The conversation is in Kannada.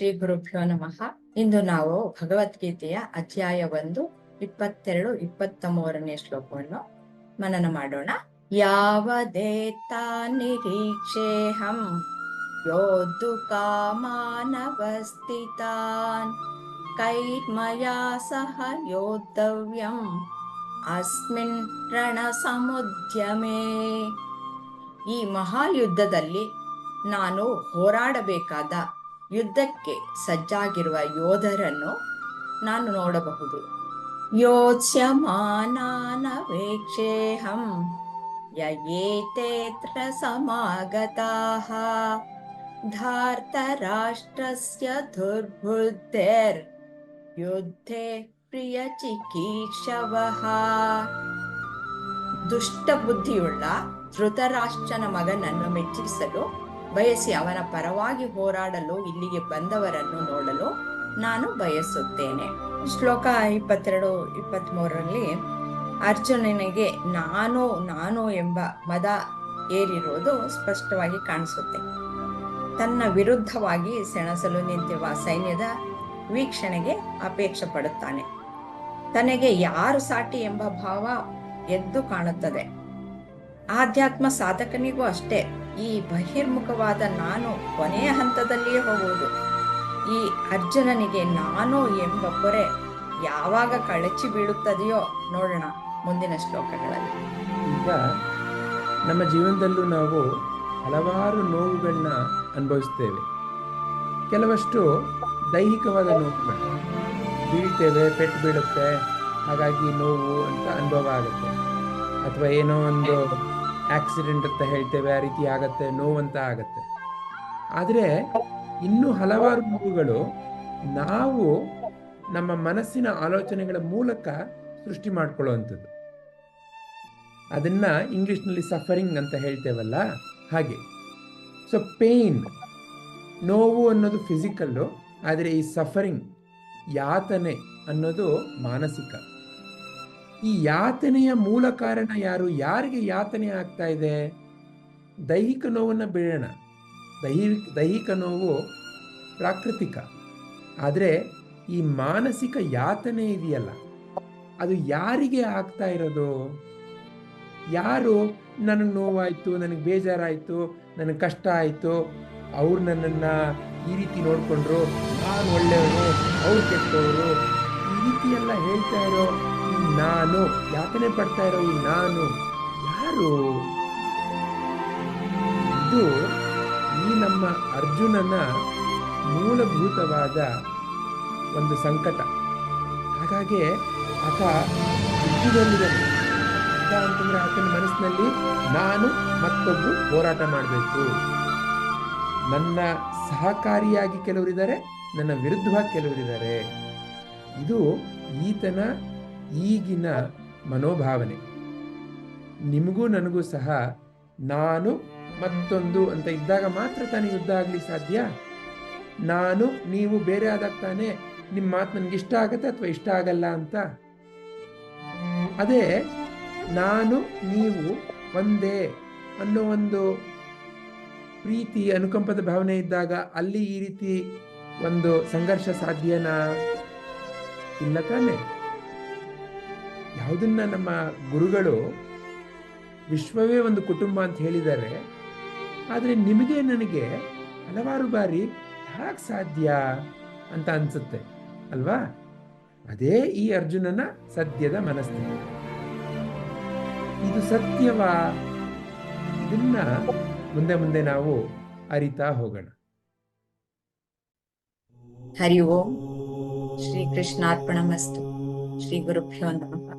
ಶ್ರೀ ಗುರುಭ್ಯೋ ನಮಃ. ಇಂದು ನಾವು ಭಗವದ್ಗೀತೆಯ ಅಧ್ಯಾಯ ಒಂದು, ಇಪ್ಪತ್ತೆರಡು ಇಪ್ಪತ್ತ ಮೂರನೇ ಶ್ಲೋಕವನ್ನು ಮನನ ಮಾಡೋಣ. ಯಾವದೇತಾ ನಿರೀಕ್ಷೇಹಂ ಯೋದ್ದು ಕಾಮಾನವಸ್ಥಿತಾನ್, ಕೈರ್ಮಯಾ ಸಹ ಯೋದ್ಧವ್ಯಂ ಅಸ್ಮಿನ್ ರಣ ಸಮುದ್ಯಮೇ ಈ ಮಹಾಯುದ್ಧದಲ್ಲಿ ನಾನು ಹೋರಾಡಬೇಕಾದ ಯುದ್ಧಕ್ಕೆ ಸಜ್ಜಾಗಿರುವ ಯೋಧರನ್ನು ನಾನು ನೋಡಬಹುದು. ಯೋತ್ಸ್ಯಮಾನಾನವೇಕ್ಷೇಹಂ ಯಯೇತೇತ್ರ ಸಮಾಗತಾಃ ಧಾರ್ತರಾಷ್ಟ್ರಸ್ಯ ದುರ್ಬುದ್ಧೇರ್ ಯುದ್ಧೇ ಪ್ರಿಯ ಚಿಕೀರ್ಷವಃ ದುಷ್ಟ ಬುದ್ಧಿಯುಳ್ಳ ಧೃತರಾಷ್ಟ್ರನ ಮಗನನ್ನು ಮೆಚ್ಚಿಸಲು ಬಯಸಿ ಅವನ ಪರವಾಗಿ ಹೋರಾಡಲು ಇಲ್ಲಿಗೆ ಬಂದವರನ್ನು ನೋಡಲು ನಾನು ಬಯಸುತ್ತೇನೆ. ಶ್ಲೋಕ ಇಪ್ಪತ್ತೆರಡು ಇಪ್ಪತ್ತ್ಮೂರರಲ್ಲಿ ಅರ್ಜುನನಿಗೆ ನಾನು ನಾನು ಎಂಬ ಮದ ಏರಿರುವುದು ಸ್ಪಷ್ಟವಾಗಿ ಕಾಣಿಸುತ್ತೆ. ತನ್ನ ವಿರುದ್ಧವಾಗಿ ಸೆಣಸಲು ನಿಂತಿರುವ ಸೈನ್ಯದ ವೀಕ್ಷಣೆಗೆ ಅಪೇಕ್ಷೆ ಪಡುತ್ತಾನೆ. ತನಗೆ ಯಾರು ಸಾಟಿ ಎಂಬ ಭಾವ ಎದ್ದು ಕಾಣುತ್ತದೆ. ಆಧ್ಯಾತ್ಮ ಸಾಧಕನಿಗೂ ಅಷ್ಟೇ. ಈ ಬಹಿರ್ಮುಖವಾದ ನಾನು ಕೊನೆಯ ಹಂತದಲ್ಲಿಯೇ ಹೋಗುವುದು. ಈ ಅರ್ಜುನನಿಗೆ ನಾನು ಎಂಬ ಪೊರೆ ಯಾವಾಗ ಕಳಚಿ ಬೀಳುತ್ತದೆಯೋ ನೋಡೋಣ ಮುಂದಿನ ಶ್ಲೋಕಗಳಲ್ಲಿ. ಈಗ ನಮ್ಮ ಜೀವನದಲ್ಲೂ ನಾವು ಹಲವಾರು ನೋವುಗಳನ್ನ ಅನುಭವಿಸ್ತೇವೆ. ಕೆಲವಷ್ಟು ದೈಹಿಕವಾದ ನೋವುಗಳು. ಬೀಳ್ತೇವೆ, ಪೆಟ್ಟು ಬೀಳುತ್ತೆ, ಹಾಗಾಗಿ ನೋವು ಅಂತ ಅನುಭವ ಆಗುತ್ತೆ. ಅಥವಾ ಏನೋ ಒಂದು ಆಕ್ಸಿಡೆಂಟ್ ಅಂತ ಹೇಳ್ತೇವೆ, ಆ ರೀತಿ ಆಗತ್ತೆ, ನೋವಂತ ಆಗತ್ತೆ. ಆದರೆ ಇನ್ನೂ ಹಲವಾರು ನೋವುಗಳು ನಾವು ನಮ್ಮ ಮನಸ್ಸಿನ ಆಲೋಚನೆಗಳ ಮೂಲಕ ಸೃಷ್ಟಿ ಮಾಡ್ಕೊಳ್ಳುವಂಥದ್ದು. ಅದನ್ನ ಇಂಗ್ಲಿಷ್ನಲ್ಲಿ ಸಫರಿಂಗ್ ಅಂತ ಹೇಳ್ತೇವಲ್ಲ, ಹಾಗೆ. ಸೊ ಪೇಯ್ನ್ ನೋವು ಅನ್ನೋದು ಫಿಸಿಕಲ್ಲು ಆದರೆ ಈ ಸಫರಿಂಗ್ ಯಾತನೆ ಅನ್ನೋದು ಮಾನಸಿಕ. ಈ ಯಾತನೆಯ ಮೂಲ ಕಾರಣ ಯಾರು? ಯಾರಿಗೆ ಯಾತನೆ ಆಗ್ತಾ ಇದೆ? ದೈಹಿಕ ನೋವನ್ನು ಬಿಡೋಣ. ದೈಹಿಕ ದೈಹಿಕ ನೋವು ಪ್ರಾಕೃತಿಕ. ಆದರೆ ಈ ಮಾನಸಿಕ ಯಾತನೆ ಇದೆಯಲ್ಲ, ಅದು ಯಾರಿಗೆ ಆಗ್ತಾ ಇರೋದು? ಯಾರು ನನಗೆ ನೋವಾಯಿತು, ನನಗೆ ಬೇಜಾರಾಯಿತು, ನನಗೆ ಕಷ್ಟ ಆಯಿತು, ಅವ್ರು ನನ್ನನ್ನು ಈ ರೀತಿ ನೋಡಿಕೊಂಡ್ರು, ನಾನು ಒಳ್ಳೆಯವರು ಅವ್ರು ಕೆಟ್ಟವರು ಈ ರೀತಿ ಎಲ್ಲ ಹೇಳ್ತಾ ಇರೋ ನಾನು? ಯಾತನೆ ಪಡ್ತಾ ಇರೋ ಈ ನಾನು ಯಾರು? ಇದು ಈ ನಮ್ಮ ಅರ್ಜುನನ ಮೂಲಭೂತವಾದ ಒಂದು ಸಂಕಟ. ಹಾಗಾಗಿ ಆತ ಯುದ್ಧದಲ್ಲಿದ್ದಾನೆ ಯುದ್ಧ ಅಂತಂದ್ರೆ ಆತನ ಮನಸ್ಸಿನಲ್ಲಿ ನಾನು ಮತ್ತೊಬ್ಬರು ಹೋರಾಟ ಮಾಡಬೇಕು. ನನ್ನ ಸಹಕಾರಿಯಾಗಿ ಕೆಲವರಿದ್ದಾರೆ, ನನ್ನ ವಿರುದ್ಧವಾಗಿ ಕೆಲವರಿದ್ದಾರೆ. ಇದು ಈತನ ಈಗಿನ ಮನೋಭಾವನೆ. ನಿಮಗೂ ನನಗೂ ಸಹ ನಾನು ಮತ್ತೊಂದು ಅಂತ ಇದ್ದಾಗ ಮಾತ್ರ ತಾನೇ ಯುದ್ಧ ಆಗಲಿ ಸಾಧ್ಯ? ನಾನು, ನೀವು ಬೇರೆ ಆದಾಗ ತಾನೇ ನಿಮ್ಮ ಮಾತು ನನಗೆ ಇಷ್ಟ ಆಗತ್ತೆ ಅಥವಾ ಇಷ್ಟ ಆಗಲ್ಲ ಅಂತ? ಅದೇ, ನಾನು, ನೀವು ಒಂದೇ ಅನ್ನೋ ಒಂದು ಪ್ರೀತಿ, ಅನುಕಂಪದ ಭಾವನೆ ಇದ್ದಾಗ ಅಲ್ಲಿ ಈ ರೀತಿ ಒಂದು ಸಂಘರ್ಷ ಸಾಧ್ಯನಾ? ಇಲ್ಲ ತಾನೆ? ಯಾವುದನ್ನ ನಮ್ಮ ಗುರುಗಳು ವಿಶ್ವವೇ ಒಂದು ಕುಟುಂಬ ಅಂತ ಹೇಳಿದ್ದಾರೆ. ಆದರೆ ನಿಮಗೆ ನನಗೆ ಹಲವಾರು ಬಾರಿ ಯಾಕೆ ಸಾಧ್ಯ ಅಂತ ಅನ್ಸುತ್ತೆ, ಅಲ್ವಾ? ಅದೇ ಈ ಅರ್ಜುನನ ಸದ್ಯದ ಮನಸ್ಥಿತಿ. ಇದು ಸತ್ಯವಾ? ಇದನ್ನ ಮುಂದೆ ಮುಂದೆ ನಾವು ಅರಿತಾ ಹೋಗೋಣ. ಹರಿ ಓಂ. ಶ್ರೀ ಕೃಷ್ಣಾರ್ಪಣಮಸ್ತು ஸ்ரீ குருப்பியோ நமகா